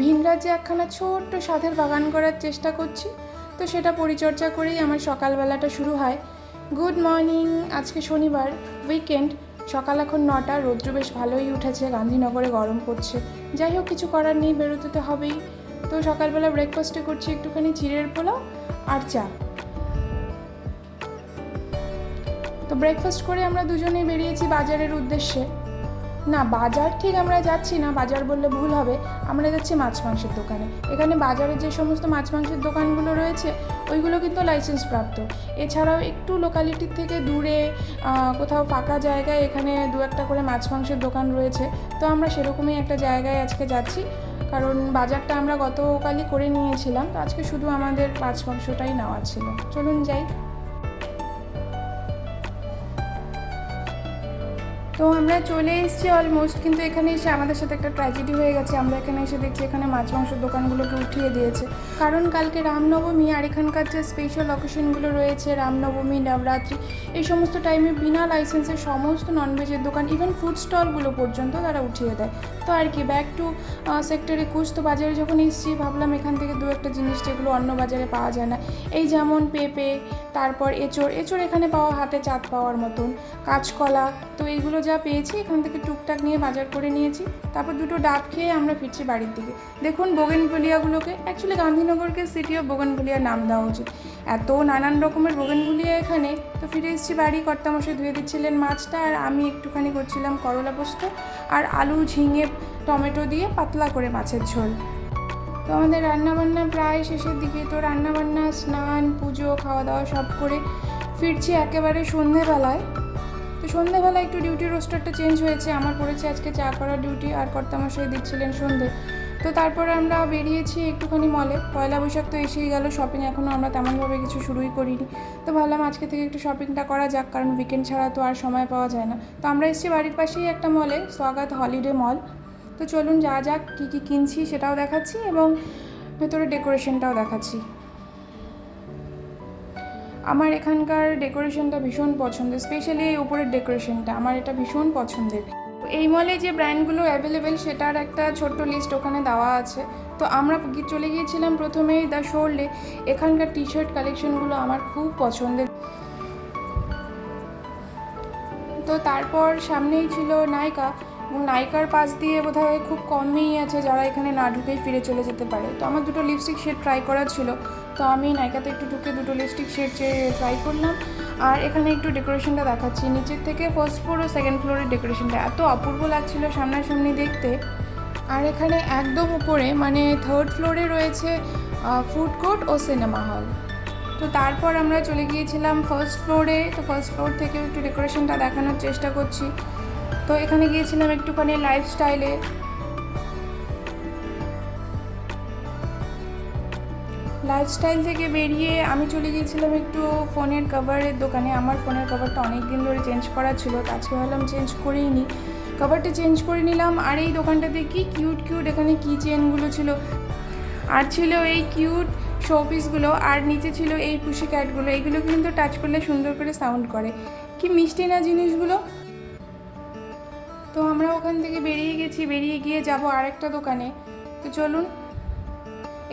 ভিন রাজ্যে একখানা ছোট্ট সাধের বাগান করার চেষ্টা করছি। তো সেটা পরিচর্যা করেই আমার সকালবেলাটা শুরু হয়। গুড মর্নিং, আজকে শনিবার, উইকেন্ড। সকাল এখন নটা, রৌদ্র বেশ ভালোই উঠেছে, গান্ধীনগরে গরম পড়ছে। যাই হোক, কিছু করার নেই, বেরোতে তো হবেই। তো সকালবেলা ব্রেকফাস্টে করছি একটুখানি চিড়ের পোলাও আর চা। তো ব্রেকফাস্ট করে আমরা দুজনেই বেরিয়েছি বাজারের উদ্দেশ্যে। না, বাজার ঠিক আমরা যাচ্ছি না, বাজার বললে ভুল হবে। আমরা যাচ্ছি মাছ মাংসের দোকানে। এখানে বাজারে যে সমস্ত মাছ মাংসের দোকানগুলো রয়েছে, ওইগুলো কিন্তু লাইসেন্স প্রাপ্ত। এছাড়াও একটু লোকালিটির থেকে দূরে কোথাও ফাঁকা জায়গায় এখানে দু একটা করে মাছ মাংসের দোকান রয়েছে। তো আমরা সেরকমই একটা জায়গায় আজকে যাচ্ছি। কারণ বাজারটা আমরা গতকালই করে নিয়েছিলাম। তো আজকে শুধু আমাদের মাছ মাংসটাই নেওয়া ছিল। চলুন যাই। তো আমরা চলে এসেছি অলমোস্ট কিন্তু এখানে এসে আমাদের সাথে একটা ট্র্যাজেডি হয়ে গেছে। আমরা এখানে এসে দেখছি এখানে মাছ মাংসের দোকানগুলোকে উঠিয়ে দিয়েছে। কারণ কালকে রামনবমী আর এখানকার যে স্পেশাল অকেশনগুলো রয়েছে, রামনবমী, নবরাত্রি, এই সমস্ত টাইমে বিনা লাইসেন্সের সমস্ত ননভেজের দোকান ইভেন ফুড স্টলগুলো পর্যন্ত তারা উঠিয়ে দেয়। তো আর কি ব্যাক টু সেক্টর একুশ তো বাজারে যখন এসেছি, ভাবলাম এখান থেকে দু একটা জিনিস যেগুলো অন্য বাজারে পাওয়া যায় না। এই যেমন পেঁপে, তারপর এঁচড় এঁচড় এখানে পাওয়া, হাতে চাঁদ পাওয়ার মতন। কাঁচকলা, তো এইগুলো যা পেয়েছি, এখান থেকে টুকটাক নিয়ে বাজার করে নিয়েছি। তারপর দুটো ডাব খেয়ে আমরা ফিরছি বাড়ির দিকে। দেখুন, বোগেনভুলিয়াগুলোকে অ্যাকচুয়ালি গান্ধীনগরকে সিটি অফ বোগেনভুলিয়া নাম দেওয়া উচিত। এত নানান রকমের বোগেনভুলিয়া এখানে। তো ফিরে এসেছি বাড়ি, কর্তামশাই ধুয়ে দিচ্ছিলেন মাছটা, আর আমি একটুখানি করছিলাম করলা পোস্ত আর আলু, ঝিঙে, টমেটো দিয়ে পাতলা করে মাছের ঝোল। তো আমাদের রান্নাবান্না প্রায় শেষের দিকে। তো রান্নাবান্না, স্নান, পুজো, খাওয়া দাওয়া সব করে ফিরছি একেবারে সন্ধেবেলায়। তো সন্ধেবেলায় একটু ডিউটি রোস্টারটা চেঞ্জ হয়েছে, আমার পড়েছে আজকে চা করার ডিউটি আর কর্তামশাই দিচ্ছিলেন সন্ধে। তো তারপরে আমরা বেরিয়েছি একটুখানি মলে পয়লা বৈশাখ তো এসেই গেল শপিং এখনও আমরা তেমনভাবে কিছু শুরুই করিনি। তো ভাবলাম আজকে থেকে একটু শপিংটা করা যাক, কারণ উইকেন্ড ছাড়া তো আর সময় পাওয়া যায় না। তো আমরা এসেছি বাড়ির পাশেই একটা মলে স্বাগত হলিডে মল তো চলুন যা যাক, কী কী কিনছি সেটাও দেখাচ্ছি এবং ভেতরে ডেকোরেশনটাও দেখাচ্ছি। আমার এখানকার ডেকোরেশনটা ভীষণ পছন্দের, স্পেশালি এই উপরের ডেকোরেশনটা, আমার এটা ভীষণ পছন্দের। এই মলে যে ব্র্যান্ডগুলো অ্যাভেলেবেল সেটার একটা ছোট্ট লিস্ট ওখানে দেওয়া আছে। তো আমরা চলে গিয়েছিলাম প্রথমেই দ্য শোল্ডে এখানকার টি শার্ট কালেকশনগুলো আমার খুব পছন্দের। তো তারপর সামনেই ছিল নায়িকা নায়িকার পাশ দিয়ে বোধহয় খুব কমই আছে যারা এখানে না ঢুকেই ফিরে চলে যেতে পারে। তো আমার দুটো লিপস্টিক শেড ট্রাই করার ছিল। তো আমি নায়িকাতে একটু ঢুকে দুটো লিপস্টিক শেড ট্রাই করলাম। আর এখানে একটু ডেকোরেশনটা দেখাচ্ছি। নিচের থেকে ফার্স্ট ফ্লোর ও সেকেন্ড ফ্লোরের ডেকোরেশনটা এত অপূর্ব লাগছিল সামনাসামনি দেখতে। আর এখানে একদম উপরে মানে থার্ড ফ্লোরে রয়েছে ফুড কোর্ট ও সিনেমা হল তো তারপর আমরা চলে গিয়েছিলাম ফার্স্ট ফ্লোরে তো ফার্স্ট ফ্লোর থেকে একটু ডেকোরেশনটা দেখানোর চেষ্টা করছি। তো এখানে গিয়েছিলাম একটুখানি লাইফস্টাইলে লাইফস্টাইল থেকে বেরিয়ে আমি চলে গিয়েছিলাম একটু ফোনের কভারের দোকানে। আমার ফোনের কভারটা অনেক দিন ধরে চেঞ্জ করা ছিল আজকে ভাবলাম চেঞ্জ করেই নিই। কভারটা চেঞ্জ করে নিলাম, আর এই দোকানটাতে কি কিউট কিউট এখানে কি চেনগুলো ছিল। আর ছিল এই কিউট শোপিসগুলো আর নিচে ছিল এই পুষি ক্যাটগুলো এইগুলো কিন্তু টাচ করলে সুন্দর করে সাউন্ড করে। কি মিষ্টি না জিনিসগুলো? তো আমরা ওখান থেকে বেরিয়ে গেছি, বেরিয়ে গিয়ে যাব আরেকটা দোকানে। তো চলুন,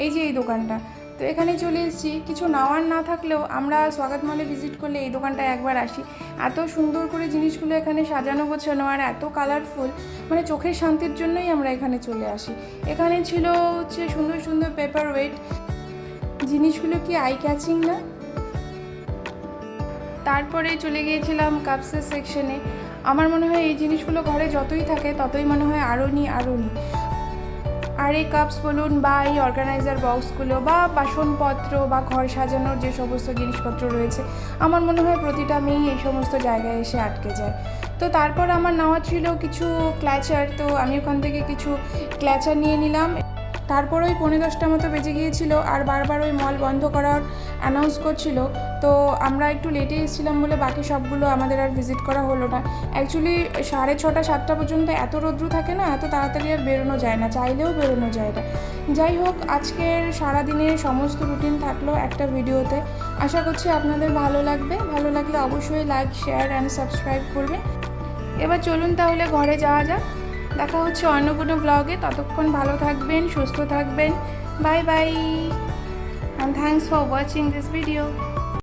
এই যে এই দোকানটা। তো এখানে চলে এসেছি। কিছু নেওয়ার না থাকলেও আমরা স্বাগত মলে ভিজিট করলে এই দোকানটায় একবার আসি। এত সুন্দর করে জিনিসগুলো এখানে সাজানো, গোছানো আর এত কালারফুল মানে চোখের শান্তির জন্যই আমরা এখানে চলে আসি। এখানে ছিল হচ্ছে সুন্দর সুন্দর পেপার ওয়েট জিনিসগুলো কি আই ক্যাচিং না? তারপরে চলে গিয়েছিলাম কাপসের সেকশনে আমার মনে হয় এই জিনিসগুলো ঘরে যতই থাকে, ততই মনে হয় আরও নি আরও নি আর এই কাপস বলুন বা এই অর্গানাইজার বক্সগুলো বা বাসনপত্র বা ঘর সাজানোর যে সমস্ত জিনিসপত্র রয়েছে, আমার মনে হয় প্রতিটা মেয়েই এই সমস্ত জায়গায় এসে আটকে যায়। তো তারপর আমার নেওয়া ছিল কিছু ক্ল্যাচার তো আমি ওখান থেকে কিছু ক্ল্যাচার নিয়ে নিলাম। তারপর ওই পৌনে দশটা মতো বেজে গিয়েছিল আর বারবার ওই মল বন্ধ করার অ্যানাউন্স করছিল। তো আমরা একটু লেটে এসেছিলাম বলে বাকি সবগুলো আমাদের আর ভিজিট করা হলো না। অ্যাকচুয়ালি সাড়ে ছটা, সাতটা পর্যন্ত এত রৌদ্র থাকে না, এত তাড়াতাড়ি আর বেরোনো যায় না, চাইলেও বেরোনো যায় না। যাই হোক, আজকের সারাদিনের সমস্ত রুটিন থাকল একটা ভিডিওতে। আশা করছি আপনাদের ভালো লাগবে। ভালো লাগলে অবশ্যই লাইক শেয়ার অ্যান্ড সাবস্ক্রাইব করবেন। এবার চলুন তাহলে ঘরে যাওয়া যাক। দেখা হচ্ছে অন্য কোনো ব্লগে। ততক্ষণ ভালো থাকবেন, সুস্থ থাকবেন। Bye bye. And thanks for watching this video